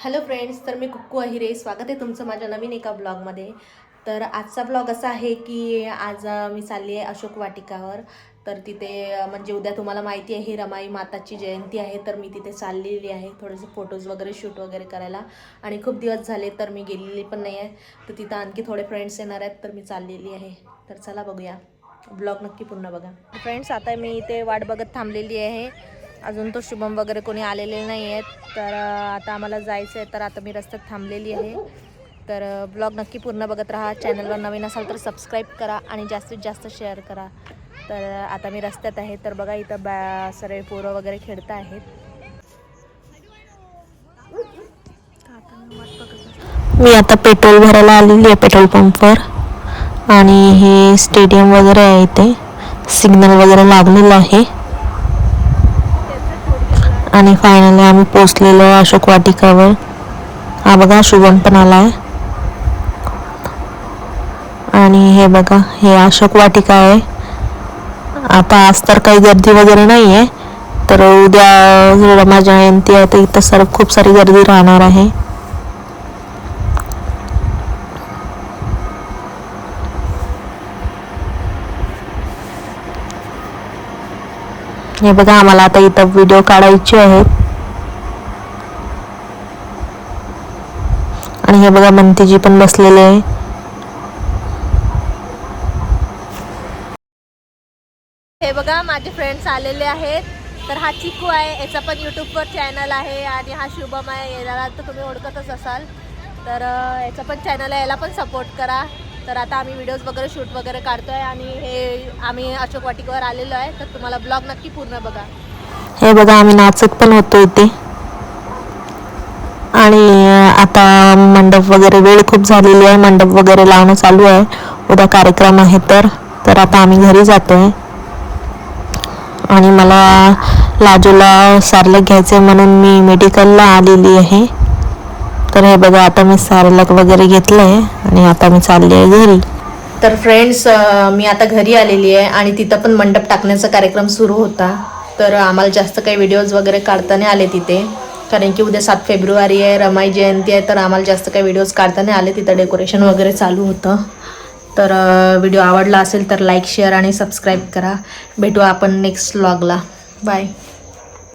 Hello friends तर मी कुक्कू अहिरे. स्वागत आहे तुमचं माझ्या नवीन एका ब्लॉगमध्ये तर आजचा ब्लॉग असा आहे की आज मी चालली आहे अशोक वाटिकावर. तर तिथे म्हणजे उद्या तुम्हाला माहिती आहे रमाई माताची जयंती आहे. तर मी तिथे चाललेली आहे थोडेसे फोटोज वगैरे शूट वगैरे करायला. आणि खूप दिवस झाले तर मी गेलेली पण नाही आहे. तर तिथं आणखी थोडे फ्रेंड्स येणार आहेत तर मी चाललेली आहे. तर चला बघूया. ब्लॉग नक्की पूर्ण बघा. फ्रेंड्स आता मी इथे वाट बघत थांबलेली आहे. अजून तो शुभम वगैरे कोणी आलेले नाही आहेत तर आता आम्हाला जायचं आहे तर आता मी रस्त्यात थांबलेली आहे. तर ब्लॉग नक्की पूर्ण बघत राहा. चॅनलवर नवीन असाल तर सबस्क्राईब करा आणि जास्तीत जास्त शेअर करा. तर आता मी रस्त्यात आहे. तर बघा इथं बॅ सर्व पोरं वगैरे खेळत आहेत. मी आता पेट्रोल भरायला आलेली आहे पेट्रोल पंपवर. आणि हे स्टेडियम वगैरे आहे इथे. सिग्नल वगैरे लागलेलं आहे. आणि फायनली आम्ही पोचलेलो आहे अशोक वाटिकावर. हा बघा शुभम पण आला आहे आणि हे बघा हे अशोक वाटिका आहे. आता आज तर काही गर्दी वगैरे नाही आहे तर उद्या रमा जयंती आहे तर इथं सर खूप सारी गर्दी राहणार आहे. हे बघा आम्हाला आता इथं व्हिडिओ काढायचे आहेत आणि हे बघा मंतीजी पण बसलेले आहे. हे बघा माझे फ्रेंड्स आलेले आहेत. तर हा चिकू आहे याचा पण यूट्यूबवर चॅनल आहे आणि हा शुभम आहे. याला तर तुम्ही ओळखतच असाल. तर याचा पण चॅनल आहे याला पण सपोर्ट करा. तर आता आम्ही व्हिडिओज वगैरे शूट वगैरे काढतो आहे आणि हे आम्ही अशोक वाटिकेवर आलेलो आहे. तर तुम्हाला ब्लॉग नक्की पूर्ण बघा. हे बघा आम्ही नाचत पण होतो इथे. आणि आता मंडप वगैरे वेळ खूप झालेली आहे. मंडप वगैरे लावणं चालू आहे. उद्या कार्यक्रम आहे तर. तर आता आम्ही घरी जातो आहे आणि मला लाजूला सारलं घ्यायचं म्हणून मी मेडिकलला आलेली आहे. तर हे बघा आता मी सारलक वगैरे घेतलं आहे आणि आता मी चालली आहे घरी. तर फ्रेंड्स मी आता घरी आलेली आहे आणि तिथं पण मंडप टाकण्याचा कार्यक्रम सुरू होता. तर आम्हाला जास्त काही व्हिडिओज वगैरे काढता नाही आले तिथे. कारण की उद्या सात फेब्रुवारी आहे रमाई जयंती आहे तर आम्हाला जास्त काही व्हिडिओज काढता नाही आले. तिथं डेकोरेशन वगैरे चालू होतं. तर व्हिडिओ आवडला असेल तर लाईक शेअर आणि सबस्क्राईब करा. भेटू आपण नेक्स्ट व्लॉगला बाय